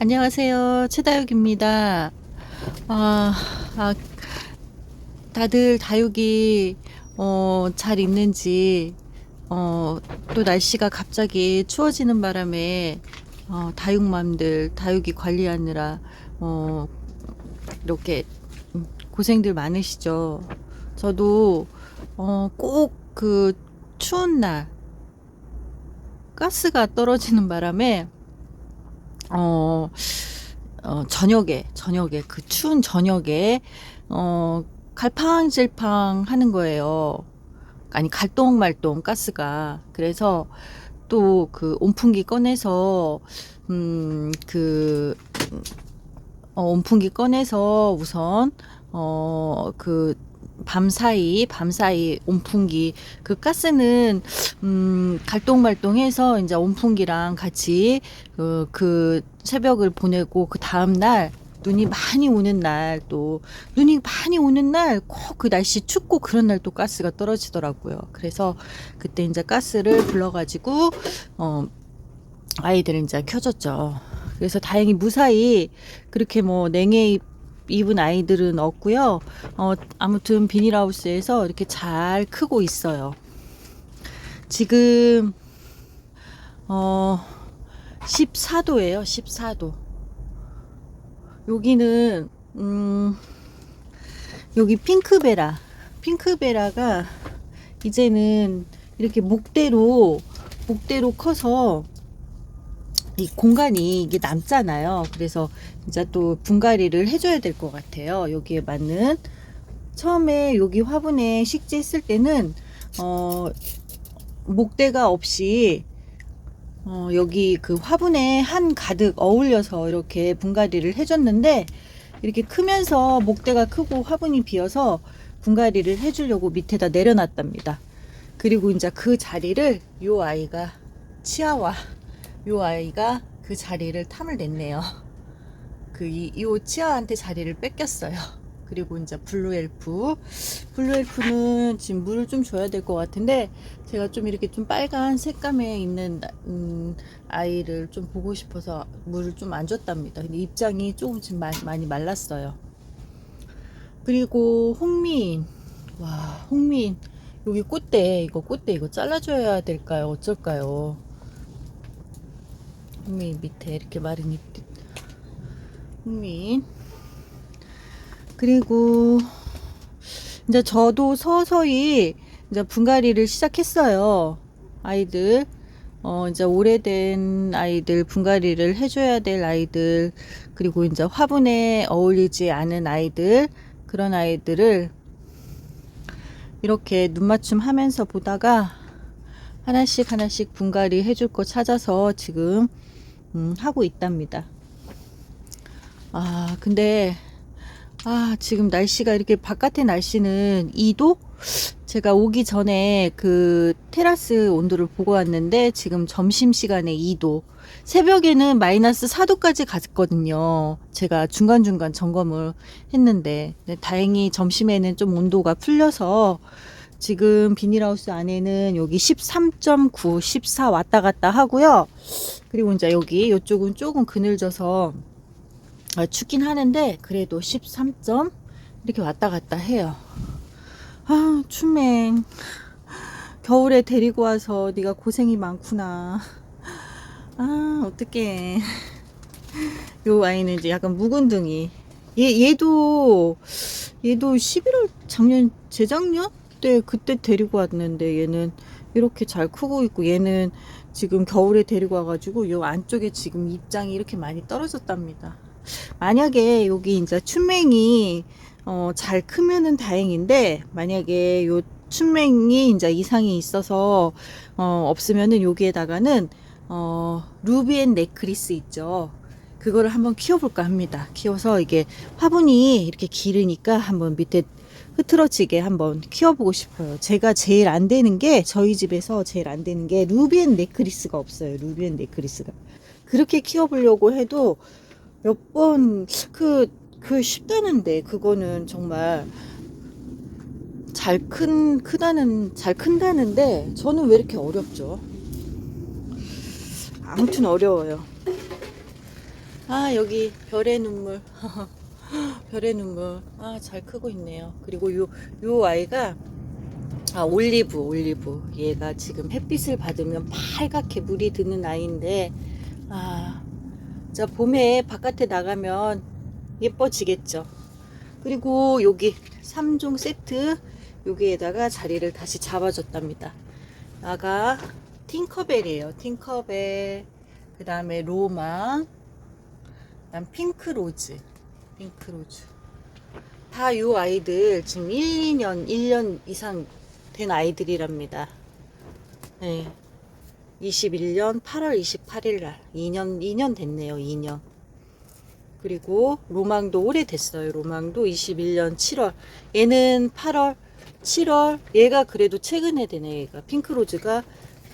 안녕하세요. 최다육입니다. 아, 아, 다들 다육이, 어, 잘 있는지, 어, 또 날씨가 갑자기 추워지는 바람에, 어, 다육맘들, 다육이 관리하느라, 어, 이렇게 음, 고생들 많으시죠. 저도, 어, 꼭 그 추운 날, 가스가 떨어지는 바람에, 어, 어, 저녁에, 저녁에, 그 추운 저녁에, 어, 갈팡질팡 하는 거예요. 아니, 갈똥말똥 가스가. 그래서 또 그 온풍기 꺼내서, 음, 그, 어, 온풍기 꺼내서 우선, 어, 그, 밤사이, 밤사이 온풍기, 그 가스는, 음, 갈똥말똥해서 이제 온풍기랑 같이 그, 그 새벽을 보내고 그 다음 날 눈이 많이 오는 날 또 눈이 많이 오는 날 꼭 그 날씨 춥고 그런 날 또 가스가 떨어지더라고요. 그래서 그때 이제 가스를 불러가지고 어 아이들을 이제 켜줬죠. 그래서 다행히 무사히 그렇게 뭐 냉해 입- 입은 아이들은 없고요. 어 아무튼 비닐하우스에서 이렇게 잘 크고 있어요. 지금 어 14도예요. 14도. 여기는 음 여기 핑크베라. 핑크베라가 이제는 이렇게 목대로 목대로 커서 이 공간이 이게 남잖아요. 그래서 이제 또 분갈이를 해줘야 될 것 같아요. 여기에 맞는 처음에 여기 화분에 식재 했을 때는 어 목대가 없이 어, 여기 그 화분에 한 가득 어울려서 이렇게 분갈이를 해줬는데 이렇게 크면서 목대가 크고 화분이 비어서 분갈이를 해주려고 밑에다 내려놨답니다. 그리고 이제 그 자리를 요 아이가 치아와 요 아이가 그 자리를 탐을 냈네요. 그이요 치아한테 자리를 뺏겼어요. 그리고 이제 블루 엘프 블루 엘프는 지금 물을 좀 줘야 될 것 같은데 제가 좀 이렇게 좀 빨간 색감에 있는 나- 음, 아이를 좀 보고 싶어서 물을 좀 안 줬답니다. 근데 입장이 조금 지금 마- 많이 말랐어요. 그리고 홍민 와 홍민 여기 꽃대 이거 꽃대 이거 잘라줘야 될까요? 어쩔까요? 홍민 밑에 이렇게 마른 잎 홍민 그리고 이제 저도 서서히 이제 분갈이를 시작했어요. 아이들. 어, 이제 오래된 아이들, 분갈이를 해줘야 될 아이들, 그리고 이제 화분에 어울리지 않은 아이들, 그런 아이들을 이렇게 눈 맞춤 하면서 보다가 하나씩 하나씩 분갈이 해줄 거 찾아서 지금, 음, 하고 있답니다. 아, 근데 아, 지금 날씨가 이렇게 바깥의 날씨는 2도? 제가 오기 전에 그 테라스 온도를 보고 왔는데 지금 점심시간에 2도. 새벽에는 마이너스 4도까지 갔거든요. 제가 중간중간 점검을 했는데. 근데 다행히 점심에는 좀 온도가 풀려서 지금 비닐하우스 안에는 여기 13.9, 14 왔다 갔다 하고요. 그리고 이제 여기 이쪽은 조금 그늘져서 아, 춥긴 하는데 그래도 13점 이렇게 왔다 갔다 해요. 아 춥네. 겨울에 데리고 와서 네가 고생이 많구나. 아 어떡해. 요 아이는 이제 약간 묵은둥이. 얘 얘도 얘도 11월 작년 재작년 때 그때 데리고 왔는데 얘는 이렇게 잘 크고 있고 얘는 지금 겨울에 데리고 와가지고 요 안쪽에 지금 입장이 이렇게 많이 떨어졌답니다. 만약에 여기 이제 춘맹이 어, 잘 크면은 다행인데 만약에 요 춘맹이 이제 이상이 있어서 어, 없으면은 여기에다가는 어, 루비앤 네크리스 있죠. 그거를 한번 키워볼까 합니다. 키워서 이게 화분이 이렇게 길으니까 한번 밑에 흐트러지게 한번 키워보고 싶어요. 제가 제일 안 되는 게 저희 집에서 제일 안 되는 게 루비앤 네크리스가 없어요. 루비앤 네크리스가 그렇게 키워보려고 해도 몇 번 그그 쉽다는데 그거는 정말 잘 큰 크다는 잘 큰다는데 저는 왜 이렇게 어렵죠? 아무튼 어려워요. 아, 여기 별의 눈물. 별의 눈물. 아, 잘 크고 있네요. 그리고 요, 요 아이가, 아, 올리브, 올리브. 얘가 지금 햇빛을 받으면 빨갛게 물이 드는 아이인데, 아, 자, 봄에 바깥에 나가면 예뻐지겠죠. 그리고 여기 3종 세트, 여기에다가 자리를 다시 잡아줬답니다. 나가 팅커벨이에요. 팅커벨. 그 다음에 로망. 그 다음 핑크로즈. 핑크로즈. 다 요 아이들 지금 1, 2년, 1년 이상 된 아이들이랍니다. 네. 21년 8월 28일 날. 2년, 2년 됐네요. 2년. 그리고 로망도 오래됐어요. 로망도 21년 7월. 얘는 8월, 7월. 얘가 그래도 최근에 되네. 얘가 핑크로즈가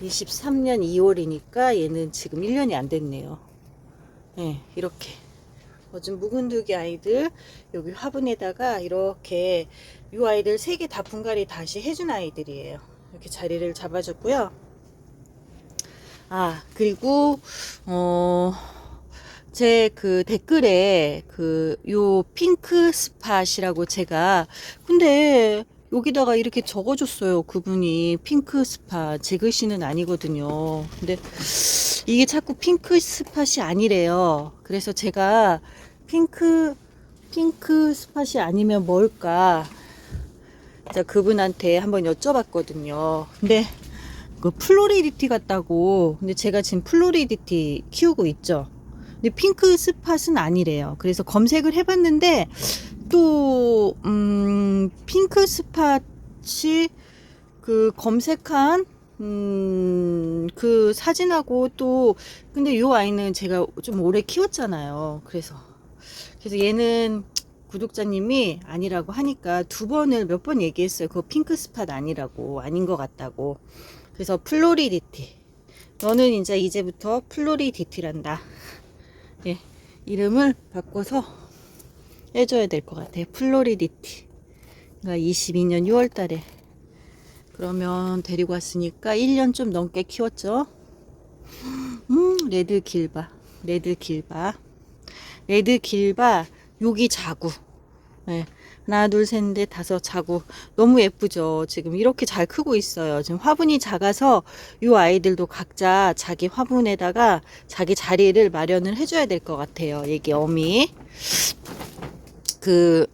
23년 2월이니까 얘는 지금 1년이 안 됐네요. 네, 이렇게. 요즘 묵은두기 아이들 여기 화분에다가 이렇게 이 아이들 세 개 다 분갈이 다시 해준 아이들이에요. 이렇게 자리를 잡아줬고요. 아 그리고 어. 제 그 댓글에 그 요 핑크 스팟이라고 제가 근데 여기다가 이렇게 적어줬어요 그분이 핑크 스팟 제 글씨는 아니거든요 근데 이게 자꾸 핑크 스팟이 아니래요 그래서 제가 핑크 핑크 스팟이 아니면 뭘까 자 그분한테 한번 여쭤봤거든요 근데 그 플로리디티 같다고 근데 제가 지금 플로리디티 키우고 있죠 근데 핑크 스팟은 아니래요. 그래서 검색을 해봤는데 또 음, 핑크 스팟이 그 검색한 음, 그 사진하고 또 근데 요 아이는 제가 좀 오래 키웠잖아요. 그래서 그래서 얘는 구독자님이 아니라고 하니까 두 번을 몇 번 얘기했어요. 그거 핑크 스팟 아니라고 아닌 것 같다고. 그래서 플로리디티. 너는 이제 이제부터 플로리디티란다. 예, 이름을 바꿔서 해줘야 될 것 같아요. 플로리디티. 그러니까 22년 6월 달에. 그러면 데리고 왔으니까 1년 좀 넘게 키웠죠. 음, 레드 길바. 레드 길바. 레드 길바. 여기 자구. 예. 하나, 둘, 셋, 넷, 다섯, 자구. 너무 예쁘죠? 지금 이렇게 잘 크고 있어요. 지금 화분이 작아서 이 아이들도 각자 자기 화분에다가 자기 자리를 마련을 해줘야 될 것 같아요. 여기 어미. 그,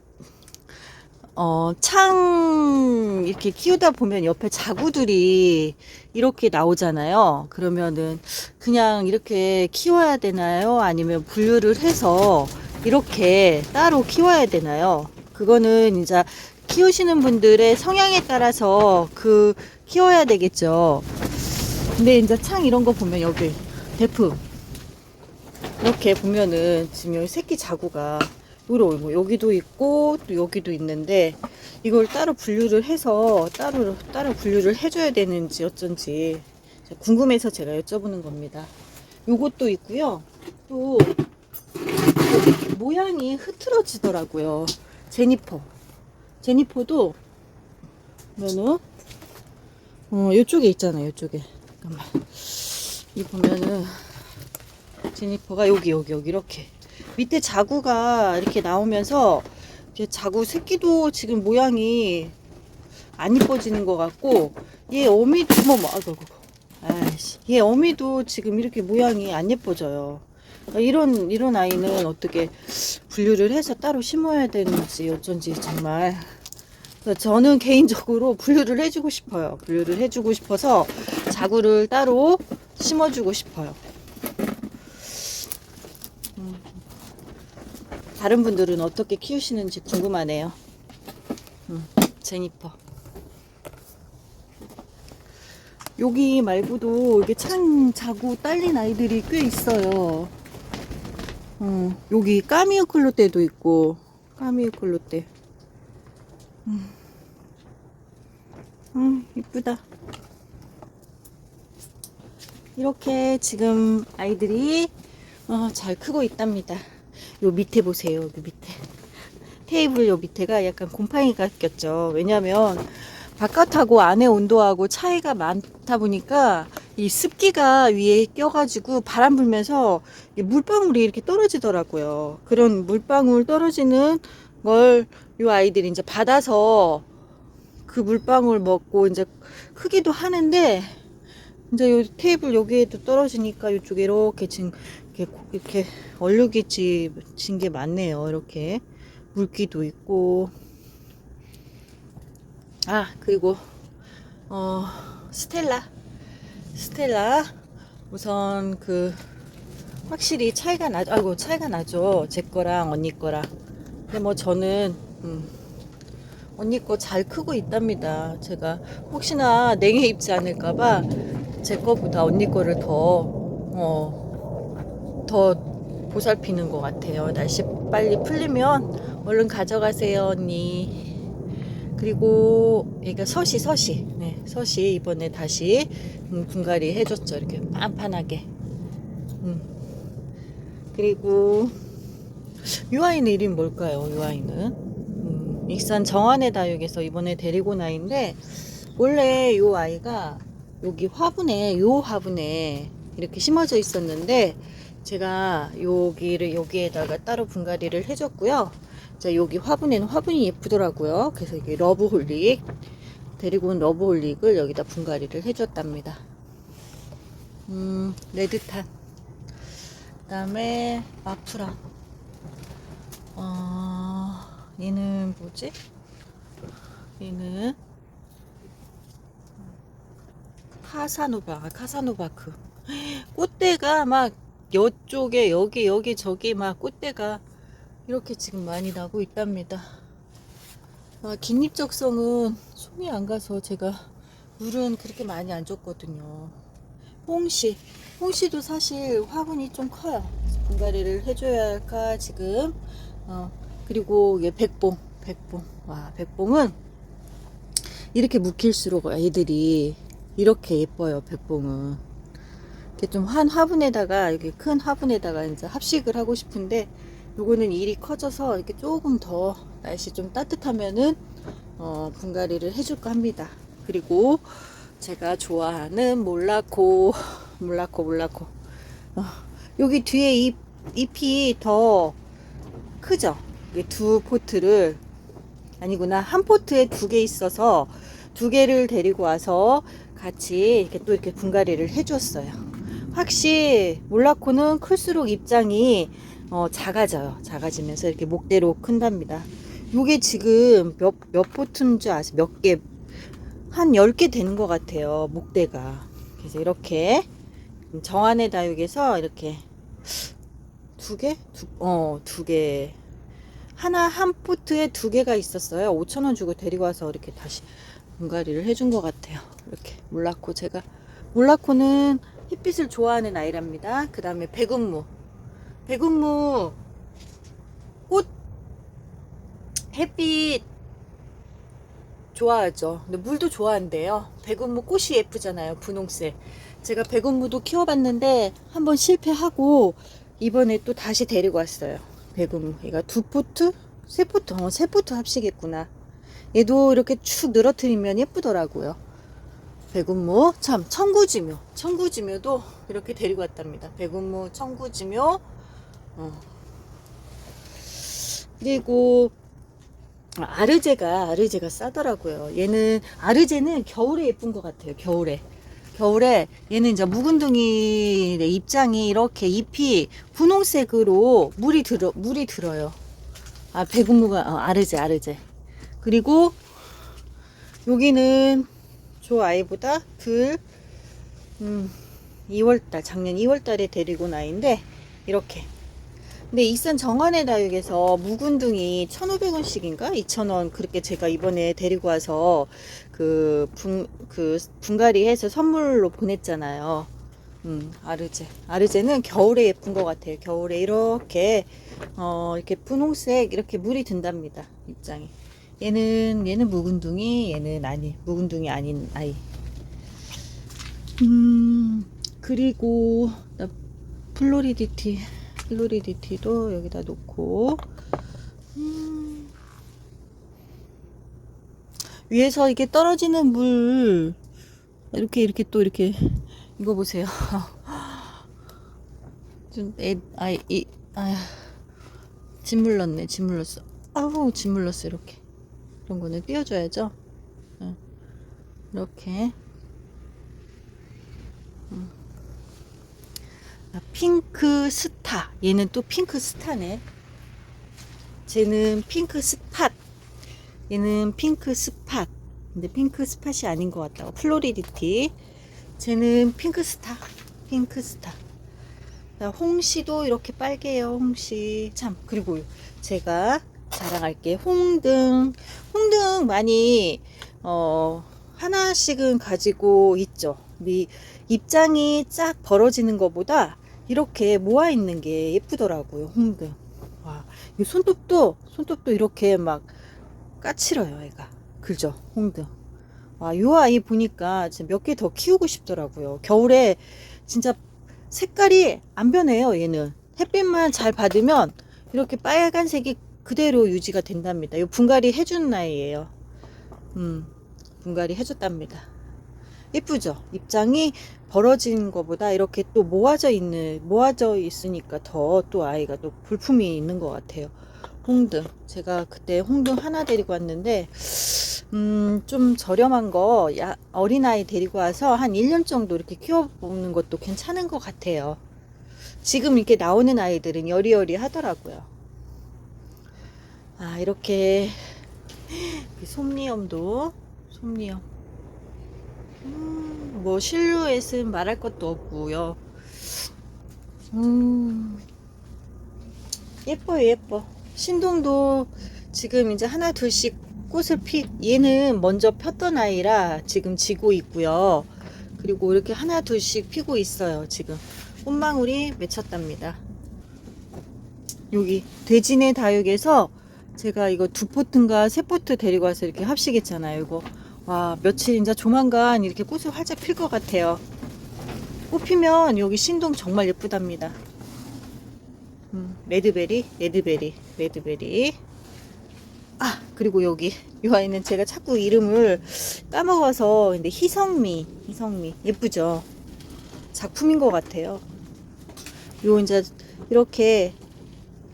어, 창, 이렇게 키우다 보면 옆에 자구들이 이렇게 나오잖아요. 그러면은 그냥 이렇게 키워야 되나요? 아니면 분류를 해서 이렇게 따로 키워야 되나요? 그거는 이제 키우시는 분들의 성향에 따라서 그 키워야 되겠죠. 근데 이제 창 이런 거 보면 여기 대품 이렇게 보면은 지금 여기 새끼 자구가 요런 여기도 있고 또 여기도 있는데 이걸 따로 분류를 해서 따로 따로 분류를 해줘야 되는지 어쩐지 궁금해서 제가 여쭤보는 겁니다. 요것도 있고요. 또 모양이 흐트러지더라고요. 제니퍼. 제니퍼도 보면은 어 요쪽에 있잖아요. 요쪽에. 잠깐만. 이 보면은 제니퍼가 여기 여기 여기 이렇게 밑에 자구가 이렇게 나오면서 이제 자구 새끼도 지금 모양이 안 이뻐지는 것 같고 얘 어미도 어머머 아이고 아이씨 얘 어미도 지금 이렇게 모양이 안 예뻐져요. 이런 이런 아이는 어떻게 분류를 해서 따로 심어야 되는지 어쩐지 정말 저는 개인적으로 분류를 해주고 싶어요. 분류를 해주고 싶어서 자구를 따로 심어주고 싶어요. 다른 분들은 어떻게 키우시는지 궁금하네요. 음, 제니퍼. 여기 말고도 이게 창 자고 딸린 아이들이 꽤 있어요. 어, 여기 까미우 클로 때도 있고, 까미우 클로 때. 음, 음, 이쁘다. 이렇게 지금 아이들이 어, 잘 크고 있답니다. 요 밑에 보세요. 요 밑에. 테이블 요 밑에가 약간 곰팡이가 꼈죠. 왜냐면 바깥하고 안에 온도하고 차이가 많다 보니까 이 습기가 위에 껴가지고 바람 불면서 이 물방울이 이렇게 떨어지더라고요. 그런 물방울 떨어지는 걸이 아이들이 이제 받아서 그 물방울 먹고 이제 크기도 하는데 이제 요 테이블 여기에도 떨어지니까 이쪽에 이렇게 지금 이렇게, 고- 이렇게 얼룩이 진 게 많네요. 이렇게 물기도 있고 아 그리고 어 스텔라 스텔라 우선 그 확실히 차이가 나죠. 아이고 차이가 나죠. 제 거랑 언니 거랑. 근데 뭐 저는 음, 언니 거 잘 크고 있답니다. 제가 혹시나 냉해 입지 않을까봐 제 거보다 언니 거를 더 어, 더 보살피는 것 같아요. 날씨 빨리 풀리면 얼른 가져가세요, 언니. 그리고 얘가 서시 서시 네 서시 이번에 다시 음, 분갈이 해줬죠 이렇게 판판하게 음. 그리고 이 아이는 이름이 뭘까요 이 아이는 음, 익산 정안의 다육에서 이번에 데리고 나인데 원래 이 아이가 여기 화분에 요 화분에 이렇게 심어져 있었는데 제가 여기를 여기에다가 따로 분갈이를 해줬고요 자, 여기 화분에는 화분이 예쁘더라고요. 그래서 이게 러브홀릭, 데리고 온 러브홀릭을 여기다 분갈이를 해줬답니다. 음, 레드탄. 그 다음에 마프라. 어, 얘는 뭐지? 얘는 카사노바, 아, 카사노바크. 꽃대가 막 여쪽에 여기 여기 저기 막 꽃대가 이렇게 지금 많이 나고 있답니다. 아, 긴잎 적성은 손이 안 가서 제가 물은 그렇게 많이 안 줬거든요. 홍시, 홍시도 사실 화분이 좀 커요. 분갈이를 해줘야 할까 지금. 어, 그리고 얘 백봉, 백봉. 와, 백봉은 이렇게 묵힐수록 애들이 이렇게 예뻐요. 백봉은. 이렇게 좀 한 화분에다가 이렇게 큰 화분에다가 이제 합식을 하고 싶은데 요거는 일이 커져서 이렇게 조금 더 날씨 좀 따뜻하면은 어, 분갈이를 해줄까 합니다. 그리고 제가 좋아하는 몰라코, 몰라코, 몰라코. 어, 여기 뒤에 잎, 잎이 더 크죠? 이게 두 포트를, 아니구나. 한 포트에 두 개 있어서 두 개를 데리고 와서 같이 이렇게 또 이렇게 분갈이를 해줬어요. 확실히 몰라코는 클수록 입장이 어, 작아져요. 작아지면서 이렇게 목대로 큰답니다. 요게 지금 몇, 몇 포트인 줄 아세요? 몇 개, 한 10개 되는 것 같아요. 목대가. 그래서 이렇게 정안의 다육에서 이렇게 두 개? 두, 어, 두 개. 하나, 한 포트에 두 개가 있었어요. 5천원 주고 데리고 와서 이렇게 다시 분갈이를 해준 것 같아요. 이렇게. 몰라코. 제가, 몰라코는 햇빛을 좋아하는 아이랍니다. 그 다음에 백운무. 백운무 꽃 햇빛 좋아하죠. 근데 물도 좋아한대요. 백운무 꽃이 예쁘잖아요. 분홍색. 제가 백운무도 키워봤는데 한번 실패하고 이번에 또 다시 데리고 왔어요. 백운무. 얘가 두 포트? 세 포트? 어, 세 포트 합시겠구나. 얘도 이렇게 축 늘어뜨리면 예쁘더라고요. 백운무. 참, 청구지묘. 청구지묘도 이렇게 데리고 왔답니다. 백운무, 청구지묘. 어. 그리고 아, 아르제가 아르제가 싸더라고요. 얘는 아르제는 겨울에 예쁜 것 같아요. 겨울에 겨울에 얘는 이제 묵은둥이 입장이 이렇게 잎이 분홍색으로 물이 들어 물이 들어요. 아 배군무가 어, 아르제 아르제 그리고 여기는 저 아이보다 덜 음, 2월달 작년 2월달에 데리고 나인데 이렇게 근데 익산 정안의 다육에서 묵은둥이 1,500원씩인가? 2,000원 그렇게 제가 이번에 데리고 와서 그, 분, 그 분갈이 해서 선물로 보냈잖아요. 음, 아르제. 아르제는 겨울에 예쁜 것 같아요. 겨울에 이렇게, 어, 이렇게 분홍색 이렇게 물이 든답니다. 입장이. 얘는, 얘는 묵은둥이, 얘는 아니, 묵은둥이 아닌 아이. 음, 그리고, 나 플로리디티. 플로리디티도 여기다 놓고 음, 위에서 이게 떨어지는 물 이렇게 이렇게 또 이렇게 이거 보세요. 좀, 애, 아, 이, 아, 짓 물렀네, 짓 물렀어. 아우, 짓 물렀어, 이렇게. 이런 거는 띄워줘야죠. 응. 이렇게. 음. 아, 핑크 스타. 얘는 또 핑크 스타네. 쟤는 핑크 스팟. 얘는 핑크 스팟. 근데 핑크 스팟이 아닌 것 같다. 플로리디티. 쟤는 핑크 스타. 핑크 스타. 자, 홍시도 이렇게 빨개요. 홍시. 참. 그리고 제가 자랑할게. 홍등. 홍등 많이 어 하나씩은 가지고 있죠. 이 입장이 쫙 벌어지는 것보다 이렇게 모아 있는 게 예쁘더라고요. 홍등. 와, 이 손톱도 손톱도 이렇게 막 까칠어요, 얘가. 그죠? 홍등. 와, 요 아이 보니까 몇 개 더 키우고 싶더라고요. 겨울에 진짜 색깔이 안 변해요, 얘는. 햇빛만 잘 받으면 이렇게 빨간색이 그대로 유지가 된답니다. 이 분갈이 해준 아이예요. 음, 분갈이 해줬답니다. 예쁘죠? 입장이 벌어진 것보다 이렇게 또 모아져 있는, 모아져 있으니까 더 또 아이가 또 볼품이 있는 것 같아요. 홍등. 제가 그때 홍등 하나 데리고 왔는데, 음, 좀 저렴한 거, 야, 어린아이 데리고 와서 한 1년 정도 이렇게 키워보는 것도 괜찮은 것 같아요. 지금 이렇게 나오는 아이들은 여리여리 하더라고요. 아, 이렇게, 이 솜니엄도, 솜니엄. 음, 뭐, 실루엣은 말할 것도 없고요. 음, 예뻐요, 예뻐. 신동도 지금 이제 하나, 둘씩 꽃을 피, 얘는 먼저 폈던 아이라 지금 지고 있고요. 그리고 이렇게 하나, 둘씩 피고 있어요, 지금. 꽃망울이 맺혔답니다. 여기, 돼지네 다육에서 제가 이거 두 포트인가 세 포트 데리고 와서 이렇게 합식했잖아요, 이거. 와, 며칠 이제 조만간 이렇게 꽃을 활짝 필 것 같아요. 꽃 피면 여기 신동 정말 예쁘답니다. 음, 레드베리, 레드베리, 레드베리. 아, 그리고 여기 이 아이는 제가 자꾸 이름을 까먹어서 근데 희성미, 희성미 예쁘죠? 작품인 것 같아요. 요 이제 이렇게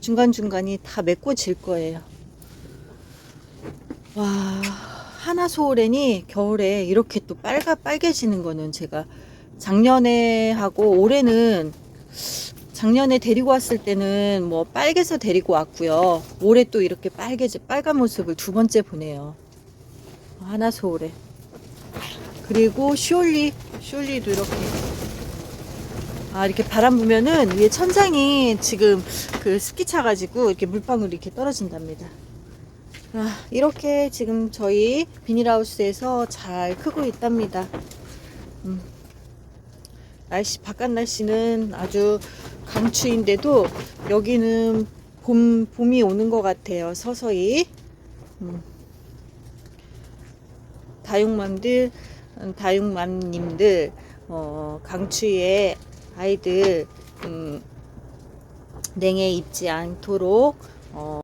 중간 중간이 다 맺고질 거예요. 와, 하나 소오렌이 겨울에 이렇게 또 빨가 빨개지는 거는 제가 작년에 하고 올해는 작년에 데리고 왔을 때는 뭐 빨개서 데리고 왔고요. 올해 또 이렇게 빨개지 빨간 모습을 두 번째 보네요. 하나 소울에. 그리고 숄리, 숄리도 이렇게. 아 이렇게 바람 불면은 위에 천장이 지금 그 습기 차가지고 이렇게 물방울이 이렇게 떨어진답니다. 아 이렇게 지금 저희 비닐하우스에서 잘 크고 있답니다. 음. 날씨 바깥 날씨는 아주 강추인데도 여기는 봄 봄이 오는 것 같아요 서서히 음. 다육맘들 다육맘님들 어, 강추위에 아이들 음, 냉해 입지 않도록 어,